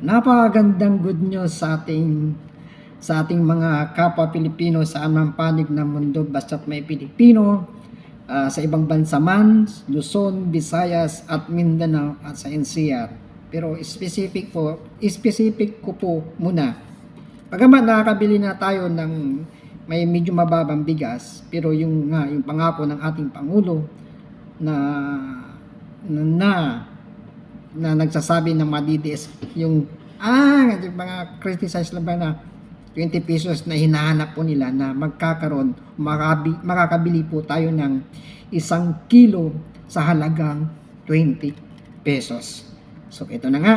napakagandang good news sa ating sa ating mga kapwa Pilipino sa anumang panig ng mundo basta't may Pilipino ah, sa ibang bansa man, Luzon, Visayas at Mindanao at sa NCR. Pero specific po, specific ko po muna. Pagamat nakakabili na tayo ng may medyo mababang bigas, pero yung nga yung pangako ng ating pangulo na na, na na nagsasabi ng mga DDS yung ah yung mga criticize lang ba na 20 pesos na hinahanap po nila na magkakaroon makabi, makakabili po tayo ng isang kilo sa halagang 20 pesos. So ito na nga,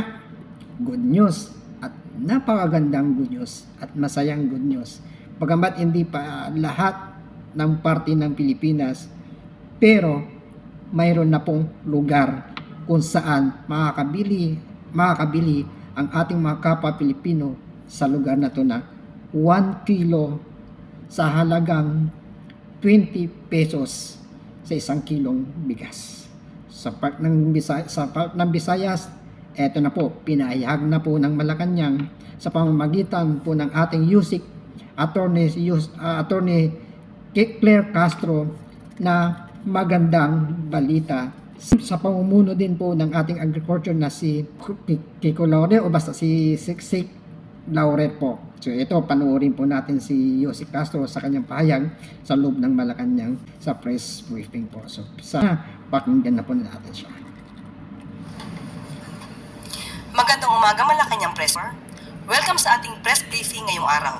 good news at napakagandang good news at masayang good news. Bagamat hindi pa lahat ng parte ng Pilipinas, pero mayroon na pong lugar kung saan makakabili, makakabili ang ating mga kapwa Pilipino sa lugar na to na 1 kilo sa halagang 20 pesos sa isang kilong bigas. Sa part ng Visayas, sa part ng Visayas, eto na po, pinahayag na po ng Malacanang sa pamamagitan po ng ating USIC attorney, ah, attorney Claire Castro na magandang balita sa pamumuno din po ng ating agriculture na si Kiko Laure o basta si Siksik Laure po. So ito, panoorin po natin si Yossi Castro sa kanyang pahayag sa loob ng Malacanang sa press briefing po. So sa pakinggan na po natin siya. Magandang umaga Malacanang Presser. Welcome sa ating press briefing ngayong araw.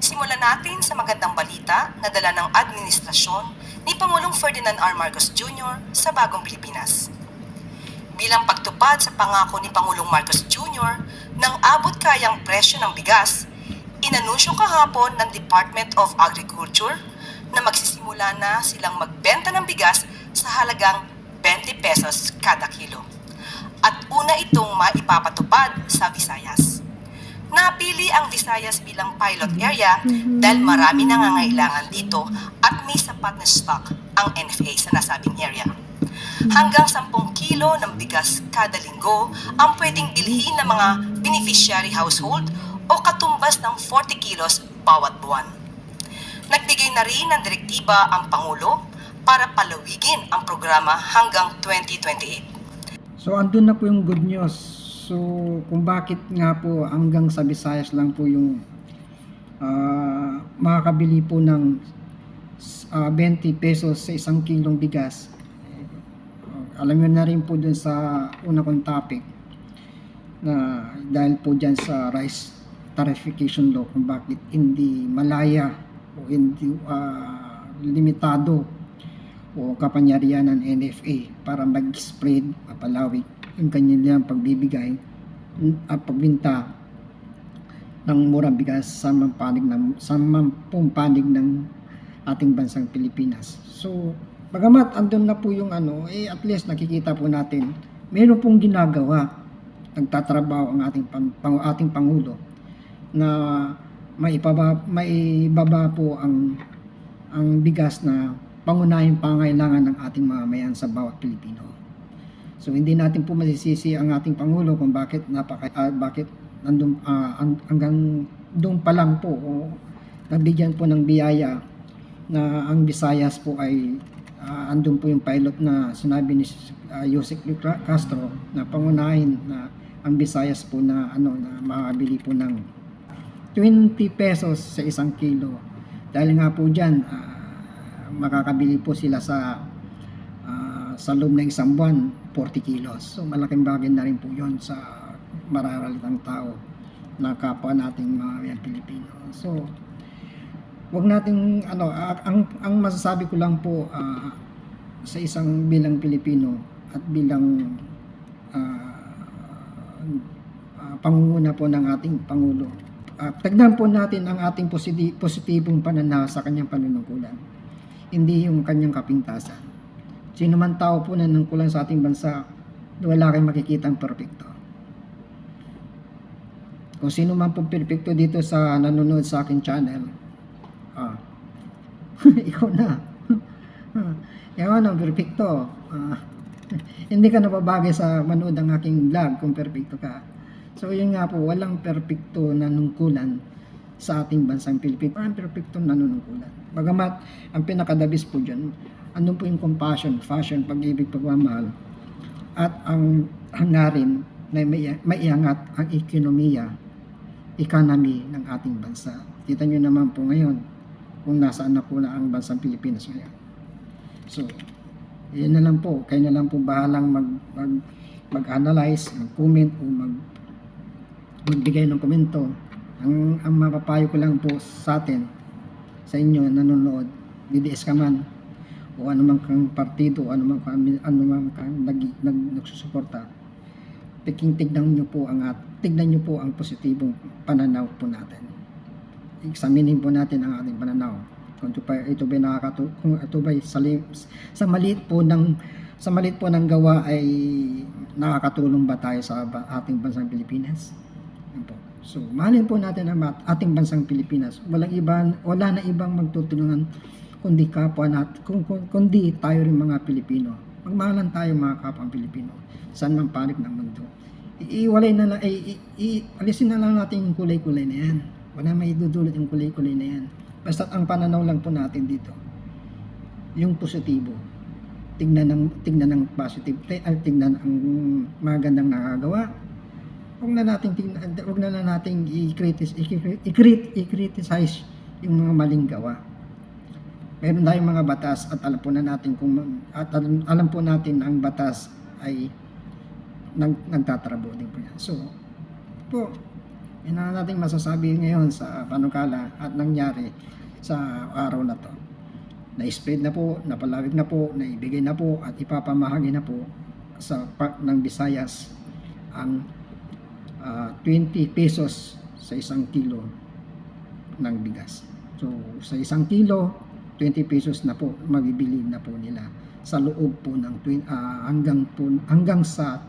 Simulan natin sa magandang balita na dala ng administrasyon ni Pangulong Ferdinand R. Marcos Jr. sa Bagong Pilipinas. Bilang pagtupad sa pangako ni Pangulong Marcos Jr. ng abot kayang presyo ng bigas, inanunsyo kahapon ng Department of Agriculture na magsisimula na silang magbenta ng bigas sa halagang 20 pesos kada kilo at una itong maipapatupad sa Visayas. Napili ang Visayas bilang pilot area dahil marami nangangailangan dito at may sapat na stock ang NFA sa nasabing area. Hanggang 10 kilo ng bigas kada linggo ang pwedeng bilhin ng mga beneficiary household o katumbas ng 40 kilos bawat buwan. Nagbigay na rin ng direktiba ang Pangulo para palawigin ang programa hanggang 2028. So andun na po yung good news. So kung bakit nga po hanggang sa Visayas lang po yung ah, makakabili po ng ah, 20 pesos sa isang kilong bigas. Alam nyo na rin po dun sa una kong topic na dahil po dyan sa rice tarification law kung bakit hindi malaya o hindi ah, limitado o kapangyarihan ng NFA para mag-spread, mapalawig yung kanilang pagbibigay at pagbinta ng murang bigas sa mampanig ng sa mampung panig ng ating bansang Pilipinas. So, bagamat andun na po yung ano, eh at least nakikita po natin meron pong ginagawa nagtatrabaho ang ating pang, ating pangulo na maipaba maibaba po ang ang bigas na pangunahing pangailangan ng ating mamamayan sa bawat Pilipino. So hindi natin po masisisi ang ating pangulo kung bakit napaka ah, bakit nandun ang- hanggang doon pa lang po o nabigyan po ng biyaya na ang Visayas po ay ah, andun po yung pilot na sinabi ni uh, Yusek Castro na pangunahin na ang Visayas po na ano na makabili po ng 20 pesos sa isang kilo. Dahil nga po diyan makakabili po sila sa ah, sa loob ng isang buwan 40 kilos. So malaking bagay na rin po 'yon sa mararalitang tao na kapwa nating mga Pilipino. So wag nating ano ang ang masasabi ko lang po ah, sa isang bilang Pilipino at bilang ah, ah, pangunguna po ng ating Pangulo. Uh, tagnan po natin ang ating positi- positibong pananaw sa kanyang panunungkulan. Hindi yung kanyang kapintasan. Sino man tao po na nangkulan sa ating bansa, wala kayong makikitang perfecto. Kung sino man po perfecto dito sa nanonood sa aking channel, ah, ikaw na. ikaw na, perfecto. Ah, hindi ka nababagay sa manood ng aking vlog kung perfecto ka. So yun nga po, walang perpekto na nungkulan sa ating bansang Pilipinas. Walang perpekto na nunungkulan. Bagamat ang pinakadabis po dyan, ano po yung compassion, fashion, pag-ibig, pagmamahal, at ang hangarin na may, maiangat ang ekonomiya, economy ng ating bansa. Kita nyo naman po ngayon kung nasaan na po na ang bansang Pilipinas ngayon. So, yun na lang po. Kayo na lang po bahalang mag, mag, mag-analyze, mag-comment o mag, magbigay ng komento. Ang, ang mapapayo ko lang po sa atin, sa inyo nanonood, DDS ka man, o man kang partido, kang, ano man kang nag, nag, nagsusuporta, tiking tignan nyo po ang at tignan nyo po ang positibong pananaw po natin. Examinin po natin ang ating pananaw. Kung ito ba ito ba nakakatu kung ito ba sa, sa maliit po ng sa maliit po ng gawa ay nakakatulong ba tayo sa ating bansang Pilipinas? Po. So, mahalin po natin ang ating bansang Pilipinas. Walang iba, wala na ibang magtutulungan kundi kapwa kung, kundi tayo rin mga Pilipino. Magmahalan tayo mga kapwa Pilipino. Saan man panig ng mundo. Iiwalay na lang, i, i, i- alisin na lang natin yung kulay-kulay na yan. Wala may dudulot yung kulay-kulay na yan. Basta ang pananaw lang po natin dito, yung positibo. Tingnan ng tingnan ng positive, ay tingnan ang magandang nakagawa. Huwag na nating tingnan, huwag na lang nating i-criticize, i-crit, i-criticize yung mga maling gawa. Meron tayong mga batas at alam po na natin kung at alam, alam po natin ang batas ay nag, nagtatrabo din po yan. So, po, yun na natin masasabi ngayon sa panukala at nangyari sa araw na to. Na-spread na po, napalawig na po, naibigay na po at ipapamahagi na po sa part ng Visayas ang ah, 20 pesos sa isang kilo ng bigas. So, sa isang kilo, 20 pesos na po mabibili na po nila sa loob po ng ah, hanggang po hanggang sa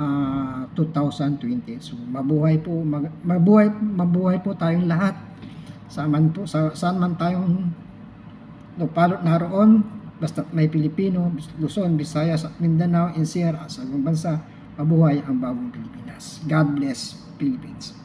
ah, 2020. So mabuhay po mag, mabuhay mabuhay po tayong lahat. Saan man po sa saan man tayong lupalot naroon basta may Pilipino, Luzon, Visayas, Mindanao, NCR, sa ibang bansa, mabuhay ang bagong Pilipinas. God bless Philippines.